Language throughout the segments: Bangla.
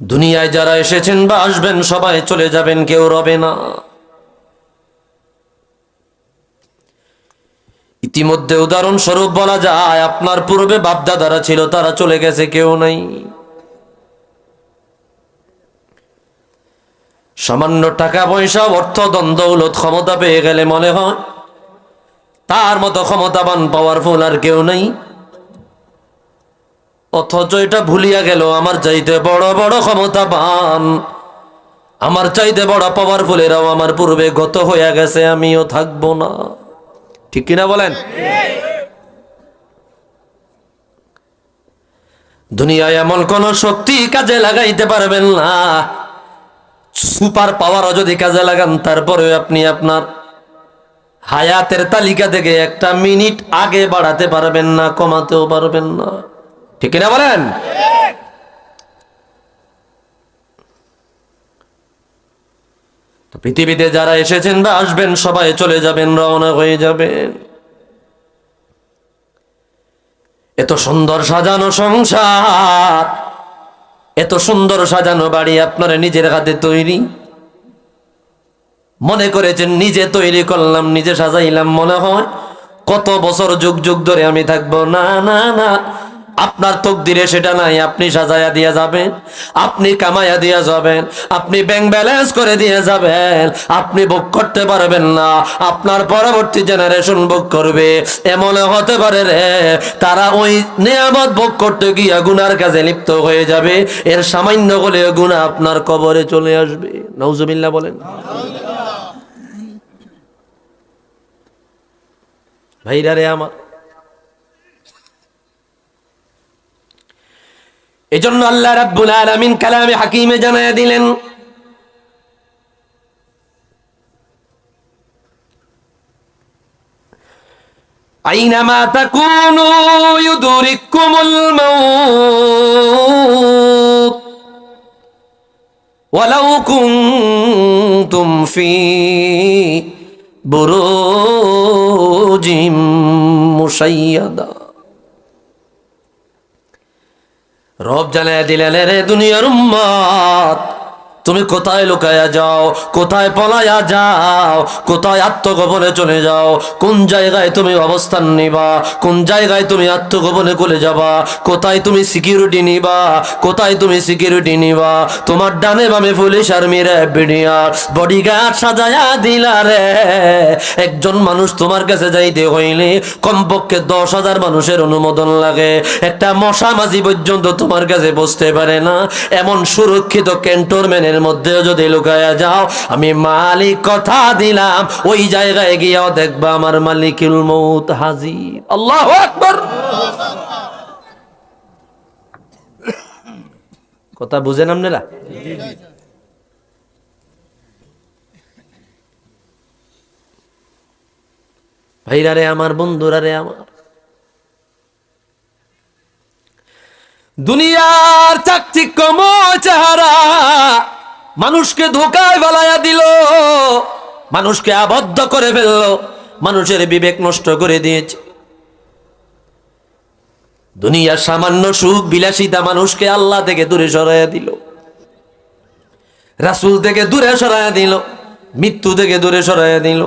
দুনিয়ায় যারা এসেছেন বা আসবেন, সবাই চলে যাবেন, কেউ রবে না। ইতিমধ্যে উদাহরণস্বরূপ বলা যায়, আপনার পূর্বে বাপদাদারা ছিল, তারা চলে গেছে, কেউ নাই। সামান্য টাকা পয়সা, অর্থ, দ্বন্দ্ব উলত ক্ষমতা পেয়ে গেলে মনে হয়, তার মতো ক্ষমতাবান পাওয়ারফুল আর কেউ নেই। অথচ এটা ভুলিয়া গেল, আমার চাইতে বড় বড় ক্ষমতা ক্ষমতাবান। আমার চাইতে বড় পাওয়ারফুলেরাও আমার পূর্বে গত হইয়া গেছে, আমিও থাকব না। ঠিক কিনা বলেন? দুনিয়ায় এমন কোন শক্তি কাজে লাগাইতে পারবেন না। সুপার পাওয়ারও যদি কাজে লাগান, তারপরে আপনি আপনার হায়াতের তালিকা থেকে একটা মিনিট আগে বাড়াতে পারবেন না, কমাতেও পারবেন না। ঠিক না বলেন? পৃথিবীতে যারা এসেছেন বা আসবেন, সবাই চলে যাবেন, রওনা হয়ে যাবেন। এত সুন্দর সাজানো সংসার, এত সুন্দর সাজানো বাড়ি আপনার নিজের হাতে তৈরি। মনে করেছেন, নিজে তৈরি করলাম, নিজে সাজাইলাম, মনে হয় কত বছর যুগ যুগ ধরে আমি থাকব। না না না আপনার তকদিরে সেটা নাই, আপনি সাজাইয়া দিয়ে যাবেন, আপনি কামাইয়া দিয়ে যাবেন, আপনি ব্যাংক ব্যালেন্স করে দিয়ে যাবেন, আপনি ভোগ করতে পারবেন না, আপনার পরবর্তী জেনারেশন ভোগ করবে এমন হতে পারে রে, তারা ওই নিয়ামত ভোগ করতে গিয়া গুনার কাজে লিপ্ত হয়ে যাবে, এর সামান্য হলে গুণা আপনার কবরে চলে আসবে। নৌজুবিল্লা বলেন। ভাইরা রে আমার এজন্য আল্লাহ রাব্বুল আলামিন কালামে হাকিমে জানায়া দিলেন, আইনামা তাকুনু ইউদরিকুমুল মাউত, ওয়ালাউ কুনতুম ফি বুরুজিম মুশাইয়াদা। রব জানায় দিলেন রে দুনিয়ার উম্মত তুমি কোথায় লুকায়া যাও? কোথায় পলায়া যাও? কোথায় আত্মগোপনে চলে যাও? কোন জায়গায় তুমি অবস্থান নিবা? কোন জায়গায় তুমি আত্মগোপনে চলে যাবা? কোথায় তুমি সিকিউরিটি নিবা? কোথায় তুমি সিকিউরিটি নিবা? তোমার ডানে বামে পুলিশ আর্মি বিডিআর। বডিগার্ড সাজায়া দিলা রে। একজন মানুষ তোমার কাছে যাইতে হইলে কমপক্ষে দশ হাজার মানুষের অনুমোদন লাগে। একটা মশা মাঝি পর্যন্ত তোমার কাছে বসতে পারে না। এমন সুরক্ষিত ক্যান্টনমেন্টের মধ্যে যদি লুকায়া যাও, আমি মালিক কথা দিলাম। ওই জায়গায় গিয়েও দেখবা আমার মালিকুল মৌত হাজির। আল্লাহ আকবর। কথা বুঝেন আপনারা? ভাইরা রে আমার, বন্ধুরা রে আমার। দুনিয়ার চাকচিক্যময় চেহারা মানুষকে ধোকায় বেলায়া দিল, মানুষকে আবদ্ধ করে ফেলল, মানুষের বিবেক নষ্ট করে দিয়েছে। দুনিয়ার সামান্য সুখ বিলাসিতা মানুষকে আল্লাহ থেকে দূরে সরাইয়া দিল, রাসুল থেকে দূরে সরাইয়া দিল, মৃত্যু থেকে দূরে সরাইয়া দিল।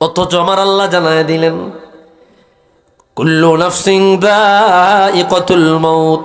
অথচ আমার আল্লাহ জানায় দিলেন, কুল্লু নাফসিং দাইকাতুল মাউত।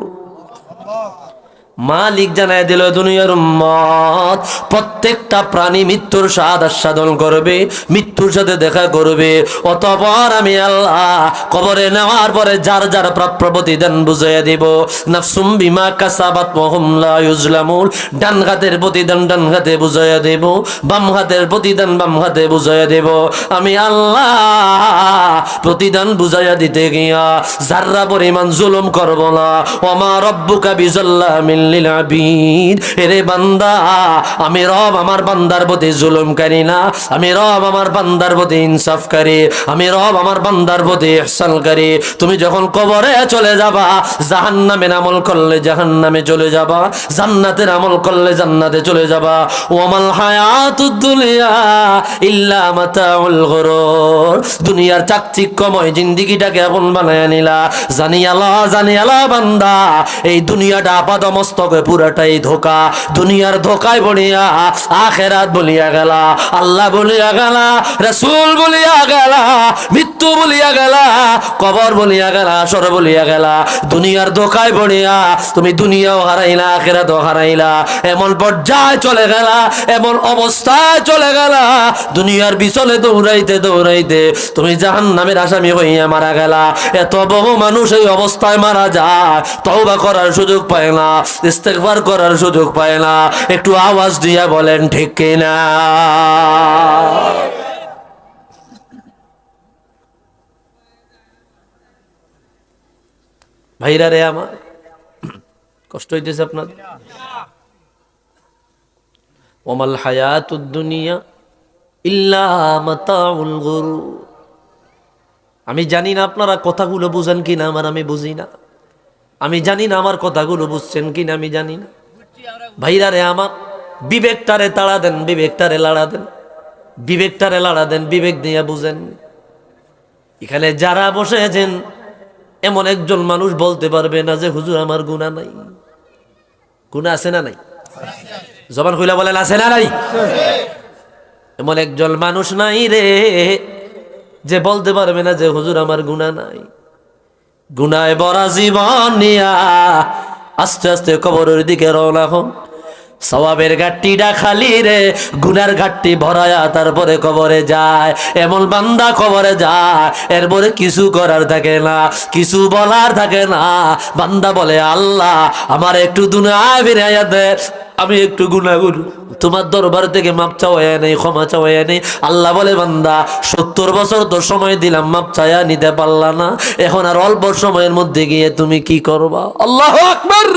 মালিক জানায় দিল দুনিয়ার মত প্রত্যেকটা প্রাণী মৃত্যুর স্বাদ আস্বাদন করবে, মৃত্যুর সাথে দেখা করবে। অতপর আমি আল্লাহ কবরে নেওয়ার পরে যার যার প্রাপ্য প্রতিদান বুঝাইয়া দিব, নাফসুম বিমা কাসাবাত মহুম লা ইউজলামুন। ডান হাতের প্রতিদান ডান হাতে বুঝাইয়া দেব, বাম হাতের প্রতিদান বাম হাতে বুঝাইয়া দেব। আমি আল্লাহ প্রতিদান বুঝাইয়া দিতে গিয়া যাররা পরিমাণ জুলুম করব না। ওমা রব্বুকা বিজাল্লামিল এরে বান্দা, আমি রব আমার বান্দার জুলুমকারী না। আমি রব আমার বান্দার ইনসাফকারী আমি রব আমার বান্দার তুমি যখন কবরে চলে যাবা জাহান্নামের আমল করলে জাহান্নামে চলে যাবা। জান্নাতের আমল করলে জান্নাতে চলে যাবা। ওমাল হায়াতুদ দুনিয়া ইল্লা মাতাউল গুরুর। দুনিয়ার চাকচিক্যময় জিন্দিগিটাকে আপন বানায় নিলা। জানি আল্লাহ জানি আল্লাহ বান্দা, এই দুনিয়াটা আপাদ মস্তকে পুরাটাই ধোকা। দুনিয়ার ধোকায় বলিয়া আখেরাত বলিয়া গেলা। আল্লাহ বলিয়া গেলা, রসুল বলিয়া গেলা, মৃত্যু বলিয়া গেলা, কবর বলিয়া গেলা সর বলিয়া গেলা। দুনিয়ার ধোকায় বলিয়া তুমি দুনিয়াও হারাইলা, আখেরাতও হারাইলা। এমন পর্যায়ে চলে গেলা, এমন অবস্থায় চলে গেলা, দুনিয়ার বিচলে দৌড়াইতে দৌড়াইতে তুমি জাহান নামের আসামি হইয়া মারা গেলা। এত বহু মানুষ এই অবস্থায় মারা যায়, তওবা করার সুযোগ পায় না। ইস্তেগফার করার সুযোগ পায় না। একটু আওয়াজ দিয়া বলেন, ঠিক কিনা? ভাইরা রে আমার, কষ্ট হইতেছে আপনার? ওমাল হায়াতুদ দুনিয়া ইল্লা মাতাউল আমি জানি না আপনারা কথাগুলো বুঝেন কিনা, আমার আমি বুঝি না। আমি জানি না আমার কথাগুলো বুঝছেন কি না আমি জানি না। ভাইরা রে আমার, বিবেকটারে তাড়া দেন, বিবেকটারে লাড়া দেন। বিবেকটারে লাড়া দেন, বিবেক দিয়ে বুঝেন। এখানে যারা বসে বসেছেন, এমন একজন মানুষ বলতে পারবে না যে, হুজুর, আমার গুণা নাই। গুণা আছে না নাই? জবান খুলে বলেন, আছে না নাই? এমন একজন মানুষ নাই রে, যে বলতে পারবে না যে, হুজুর, আমার গুণা নাই। গুনায় বরা জীবন নিয়া আস্তে আস্তে কবরের দিকে রওনা হন সবাবের ঘাটটিটা খালি রে, গুনার ঘাটটি ভরায়া তারপরে কবরে যায়। এমন বান্দা কবরে যায়, এরপরে কিছু করার থাকে না, কিছু বলার থাকে না। বান্দা বলে, আল্লাহ, আমার একটু দুনায় ফিরাইয়া দে, আমি একটু গুনাগুর তোমার দরবার থেকে মাপ চাওয়া নেই, ক্ষমা চাওয়া নেই। আল্লাহ বলে, বান্দা, সত্তর বছর তো সময় দিলাম, মাপ চায়া নিতে পারলা না। এখন আর অল্প সময়ের মধ্যে গিয়ে তুমি কি করবা? আল্লাহ আকবার।